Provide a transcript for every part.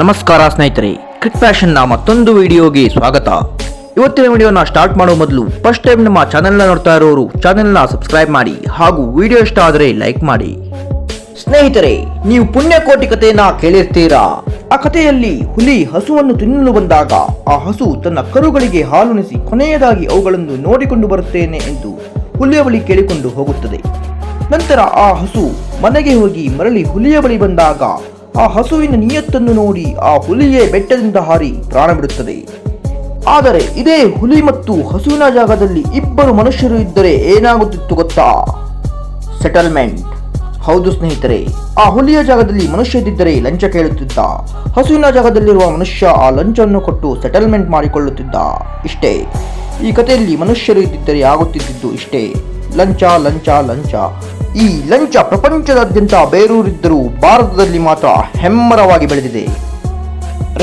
ನಮಸ್ಕಾರ ಸ್ನೇಹಿತರೆ ಕ್ರಿಕ್ ಫ್ಯಾಷನ್ನ ಮತ್ತೊಂದು ವಿಡಿಯೋಗೆ ಸ್ವಾಗತ. ಇವತ್ತಿನ ವಿಡಿಯೋನ ಸ್ಟಾರ್ಟ್ ಮಾಡೋ ಮೊದಲು ಫಸ್ಟ್ ಟೈಮ್ ನಮ್ಮ ಚಾನೆಲ್ನ ನೋಡ್ತಾ ಇರೋರು ಚಾನೆಲ್ನ ಸಬ್ಸ್ಕ್ರೈಬ್ ಮಾಡಿ ಹಾಗೂ ವಿಡಿಯೋ ಇಷ್ಟ ಆದರೆ ಲೈಕ್ ಮಾಡಿ. ಸ್ನೇಹಿತರೆ, ನೀವು ಪುಣ್ಯಕೋಟಿ ಕಥೆಯನ್ನ ಕೇಳಿರ್ತೀರಾ? ಆ ಕಥೆಯಲ್ಲಿ ಹುಲಿ ಹಸುವನ್ನು ತಿನ್ನಲು ಬಂದಾಗ ಆ ಹಸು ತನ್ನ ಕರುಗಳಿಗೆ ಹಾಲುಣಿಸಿ ಕೊನೆಯದಾಗಿ ಅವುಗಳನ್ನು ನೋಡಿಕೊಂಡು ಬರುತ್ತೇನೆ ಎಂದು ಹುಲಿಯ ಬಳಿ ಕೇಳಿಕೊಂಡು ಹೋಗುತ್ತದೆ. ನಂತರ ಆ ಹಸು ಮನೆಗೆ ಹೋಗಿ ಮರಳಿ ಹುಲಿಯ ಬಳಿ ಬಂದಾಗ ಆ ಹಸುವಿನ ನಿಯತ್ತನ್ನು ನೋಡಿ ಆ ಹುಲಿಯೇ ಬೆಟ್ಟದಿಂದ ಹಾರಿ ಪ್ರಾಣ ಬಿಡುತ್ತದೆ ಆದರೆ ಇದೇ ಹುಲಿ ಮತ್ತು ಹಸುವಿನ ಜಾಗದಲ್ಲಿ ಇಬ್ಬರು ಮನುಷ್ಯರು ಇದ್ದರೆ ಏನಾಗುತ್ತಿತ್ತು ಗೊತ್ತಾ? ಸೆಟಲ್ಮೆಂಟ್ ಹೌದು ಸ್ನೇಹಿತರೆ, ಆ ಹುಲಿಯ ಜಾಗದಲ್ಲಿ ಮನುಷ್ಯ ಇದ್ದಿದ್ದರೆ ಲಂಚ ಕೇಳುತ್ತಿದ್ದ. ಹಸುವಿನ ಜಾಗದಲ್ಲಿರುವ ಮನುಷ್ಯ ಆ ಲಂಚವನ್ನು ಕೊಟ್ಟು ಸೆಟಲ್ಮೆಂಟ್ ಮಾಡಿಕೊಳ್ಳುತ್ತಿದ್ದ. ಇಷ್ಟೇ. ಈ ಕಥೆಯಲ್ಲಿ ಮನುಷ್ಯರು ಇದ್ದಿದ್ದರೆ ಆಗುತ್ತಿದ್ದು ಇಷ್ಟೇ. ಲಂಚ ಲಂಚ ಲಂಚ. ಈ ಲಂಚ ಪ್ರಪಂಚದಾದ್ಯಂತ ಬೇರೂರಿದ್ದರೂ ಭಾರತದಲ್ಲಿ ಮಾತ್ರ ಹೆಮ್ಮರವಾಗಿ ಬೆಳೆದಿದೆ.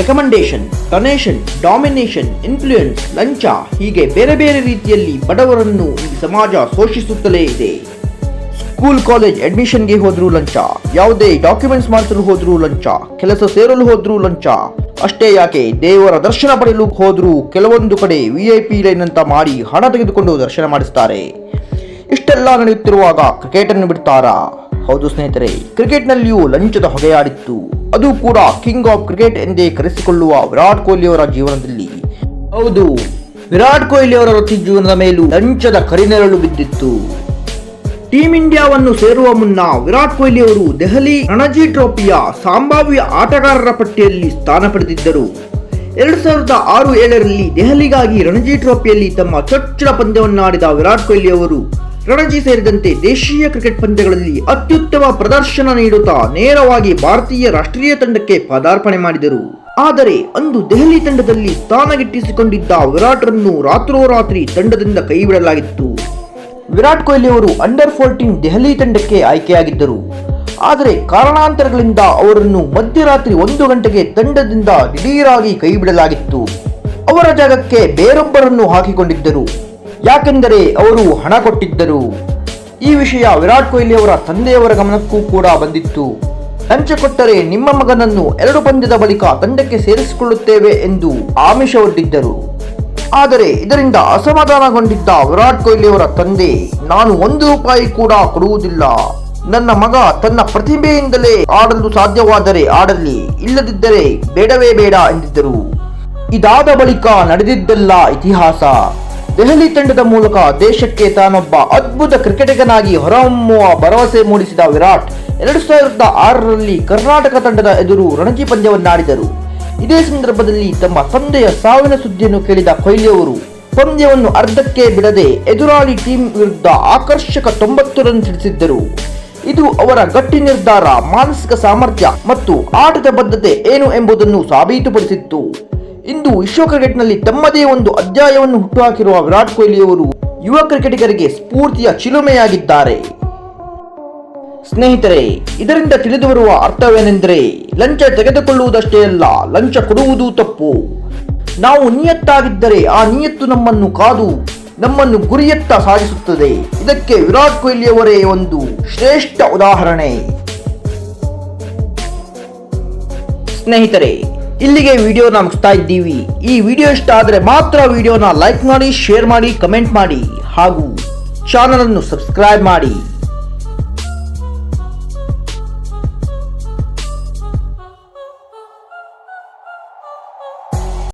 ರೆಕಮೆಂಡೇಶನ್ ಡೊನೇಷನ್ ಡಾಮಿನೇಷನ್ ಇನ್ಫ್ಲೂಯೆನ್ಸ್ ಲಂಚ ಹೀಗೆ ಬೇರೆ ಬೇರೆ ರೀತಿಯಲ್ಲಿ ಬಡವರನ್ನು ಈ ಸಮಾಜ ಶೋಷಿಸುತ್ತಲೇ ಇದೆ. ಸ್ಕೂಲ್ ಕಾಲೇಜ್ ಅಡ್ಮಿಷನ್ಗೆ ಹೋದರೂ ಲಂಚ, ಯಾವುದೇ ಡಾಕ್ಯುಮೆಂಟ್ಸ್ ಮಾಡಿಸಲು ಹೋದರೂ ಲಂಚ, ಕೆಲಸ ಸೇರಲು ಹೋದರೂ ಲಂಚ. ಅಷ್ಟೇ ಯಾಕೆ ದೇವರ ದರ್ಶನ ಪಡೆಯಲು ಹೋದರೂ ಕೆಲವೊಂದು ಕಡೆ ವಿ ಐ ಪಿ ಲೈನ್ ಅಂತ ಮಾಡಿ ಹಣ ತೆಗೆದುಕೊಂಡು ದರ್ಶನ ಮಾಡಿಸ್ತಾರೆ. ಇಷ್ಟೆಲ್ಲ ನಡೆಯುತ್ತಿರುವಾಗ ಕ್ರಿಕೆಟ್ ಅನ್ನು ಬಿಡ್ತಾರಾ? ಹೌದು ಸ್ನೇಹಿತರೆ, ಕ್ರಿಕೆಟ್ನಲ್ಲಿಯೂ ಲಂಚದ ಹೊಗೆಯಾಡಿತ್ತು. ಅದು ಕೂಡ ಕಿಂಗ್ ಆಫ್ ಕ್ರಿಕೆಟ್ ಎಂದೇ ಕರೆಸಿಕೊಳ್ಳುವ ವಿರಾಟ್ ಕೊಹ್ಲಿ ಅವರ ಜೀವನದಲ್ಲಿ. ಹೌದು, ವಿರಾಟ್ ಕೊಹ್ಲಿಯವರ ವೃತ್ತಿ ಜೀವನದ ಮೇಲೂ ಲಂಚದ ಕರಿನೆರಳು ಬಿದ್ದಿತ್ತು. ಟೀಂ ಇಂಡಿಯಾವನ್ನು ಸೇರುವ ಮುನ್ನ ವಿರಾಟ್ ಕೊಹ್ಲಿ ಅವರು ದೆಹಲಿ ರಣಜಿ ಟ್ರೋಫಿಯ ಸಂಭಾವ್ಯ ಆಟಗಾರರ ಪಟ್ಟಿಯಲ್ಲಿ ಸ್ಥಾನ ಪಡೆದಿದ್ದರು. ಎರಡು ಸಾವಿರದ ಆರು ಏಳರಲ್ಲಿ ದೆಹಲಿಗಾಗಿ ರಣಜಿ ಟ್ರೋಫಿಯಲ್ಲಿ ತಮ್ಮ ಚೊಚ್ಚಲ ಪಂದ್ಯವನ್ನಾಡಿದ ವಿರಾಟ್ ಕೊಹ್ಲಿ ಅವರು ರಣಜಿ ಸೇರಿದಂತೆ ದೇಶೀಯ ಕ್ರಿಕೆಟ್ ಪಂದ್ಯಗಳಲ್ಲಿ ಅತ್ಯುತ್ತಮ ಪ್ರದರ್ಶನ ನೀಡುತ್ತಾ ನೇರವಾಗಿ ಭಾರತೀಯ ರಾಷ್ಟ್ರೀಯ ತಂಡಕ್ಕೆ ಪದಾರ್ಪಣೆ ಮಾಡಿದರು. ಆದರೆ ಅಂದು ದೆಹಲಿ ತಂಡದಲ್ಲಿ ಸ್ಥಾನಗಿಟ್ಟಿಸಿಕೊಂಡಿದ್ದ ವಿರಾಟ್ರನ್ನು ರಾತ್ರೋರಾತ್ರಿ ತಂಡದಿಂದ ಕೈಬಿಡಲಾಗಿತ್ತು. ವಿರಾಟ್ ಕೊಹ್ಲಿ ಅವರು ಅಂಡರ್ ಫೋರ್ಟೀನ್ ದೆಹಲಿ ತಂಡಕ್ಕೆ ಆಯ್ಕೆಯಾಗಿದ್ದರು. ಆದರೆ ಕಾರಣಾಂತರಗಳಿಂದ ಅವರನ್ನು ಮಧ್ಯರಾತ್ರಿ ಒಂದು ಗಂಟೆಗೆ ತಂಡದಿಂದ ದಿಢೀರಾಗಿ ಕೈಬಿಡಲಾಗಿತ್ತು. ಅವರ ಜಾಗಕ್ಕೆ ಬೇರೊಬ್ಬರನ್ನು ಹಾಕಿಕೊಂಡಿದ್ದರು. ಯಾಕೆಂದರೆ ಅವರು ಹಣ ಕೊಟ್ಟಿದ್ದರು. ಈ ವಿಷಯ ವಿರಾಟ್ ಕೊಹ್ಲಿ ಅವರ ತಂದೆಯವರ ಗಮನಕ್ಕೂ ಕೂಡ ಬಂದಿತ್ತು. ಲಂಚ ಕೊಟ್ಟರೆ ನಿಮ್ಮ ಮಗನನ್ನು ಎರಡು ಪಂದ್ಯದ ಬಳಿಕ ತಂಡಕ್ಕೆ ಸೇರಿಸಿಕೊಳ್ಳುತ್ತೇವೆ ಎಂದು ಆಮಿಷವೊಡ್ಡಿದ್ದರು ಆದರೆ ಇದರಿಂದ ಅಸಮಾಧಾನಗೊಂಡಿದ್ದ ವಿರಾಟ್ ಕೊಹ್ಲಿ ಅವರ ತಂದೆ, ನಾನು ಒಂದು ರೂಪಾಯಿ ಕೂಡ ಕೊಡುವುದಿಲ್ಲ. ನನ್ನ ಮಗ ತನ್ನ ಪ್ರತಿಭೆಯಿಂದಲೇ ಆಡಲು ಸಾಧ್ಯವಾದರೆ ಆಡಲಿ, ಇಲ್ಲದಿದ್ದರೆ ಬೇಡವೇ ಬೇಡ ಎಂದಿದ್ದರು. ಇದಾದ ಬಳಿಕ ನಡೆದಿದ್ದೆಲ್ಲ ಇತಿಹಾಸ. ದೆಹಲಿ ತಂಡದ ಮೂಲಕ ದೇಶಕ್ಕೆ ತಾನೊಬ್ಬ ಅದ್ಭುತ ಕ್ರಿಕೆಟಿಗನಾಗಿ ಹೊರಹೊಮ್ಮುವ ಭರವಸೆ ಮೂಡಿಸಿದ ವಿರಾಟ್, ಎರಡು ಸಾವಿರದ ಆರರಲ್ಲಿ ಕರ್ನಾಟಕ ತಂಡದ ಎದುರು ರಣಜಿ ಪಂದ್ಯವನ್ನಾಡಿದರು. ಇದೇ ಸಂದರ್ಭದಲ್ಲಿ ತಮ್ಮ ತಂದೆಯ ಸಾವಿನ ಸುದ್ದಿಯನ್ನು ಕೇಳಿದ ಕೊಹ್ಲಿ ಅವರು, ಪಂದ್ಯವನ್ನು ಅರ್ಧಕ್ಕೆ ಬಿಡದೆ ಎದುರಾಳಿ ಟೀಮ್ ವಿರುದ್ಧ ಆಕರ್ಷಕ ತೊಂಬತ್ತು ರನ್ ಸಿಡಿಸಿದ್ದರು. ಇದು ಅವರ ಗಟ್ಟಿ ನಿರ್ಧಾರ, ಮಾನಸಿಕ ಸಾಮರ್ಥ್ಯ ಮತ್ತು ಆಟದ ಬದ್ಧತೆ ಏನು ಎಂಬುದನ್ನು ಸಾಬೀತುಪಡಿಸಿತ್ತು. ಇಂದು ವಿಶ್ವ ಕ್ರಿಕೆಟ್ನಲ್ಲಿ ತಮ್ಮದೇ ಒಂದು ಅಧ್ಯಾಯವನ್ನು ಹುಟ್ಟುಹಾಕಿರುವ ವಿರಾಟ್ ಕೊಹ್ಲಿಯವರು ಯುವ ಕ್ರಿಕೆಟಿಗರಿಗೆ ಸ್ಫೂರ್ತಿಯ ಚಿಲುಮೆಯಾಗಿದ್ದಾರೆ. ಸ್ನೇಹಿತರೆ, ಇದರಿಂದ ತಿಳಿದು ಬರುವ ಅರ್ಥವೇನೆಂದರೆ, ಲಂಚ ತೆಗೆದುಕೊಳ್ಳುವುದಷ್ಟೇ ಅಲ್ಲ, ಲಂಚ ಕೊಡುವುದು ತಪ್ಪು. ನಾವು ನಿಯತ್ತಾಗಿದ್ದರೆ ಆ ನಿಯತ್ತು ನಮ್ಮನ್ನು ಕಾದು, ನಮ್ಮನ್ನು ಗುರಿಯತ್ತ ಸಾಗಿಸುತ್ತದೆ. ಇದಕ್ಕೆ ವಿರಾಟ್ ಕೊಹ್ಲಿಯವರೇ ಒಂದು ಶ್ರೇಷ್ಠ ಉದಾಹರಣೆ. ಸ್ನೇಹಿತರೆ ಇಲ್ಲಿಗೆ ವಿಡಿಯೋನ ಮುಗಿಸ್ತಾ ಇದ್ದೀವಿ. ಈ ವಿಡಿಯೋ ಇಷ್ಟ ಆದರೆ ಮಾತ್ರ ವಿಡಿಯೋನ ಲೈಕ್ ಮಾಡಿ ಶೇರ್ ಮಾಡಿ ಕಮೆಂಟ್ ಮಾಡಿ ಹಾಗೂ ಚಾನಲನ್ನು ಸಬ್ಸ್ಕ್ರೈಬ್ ಮಾಡಿ.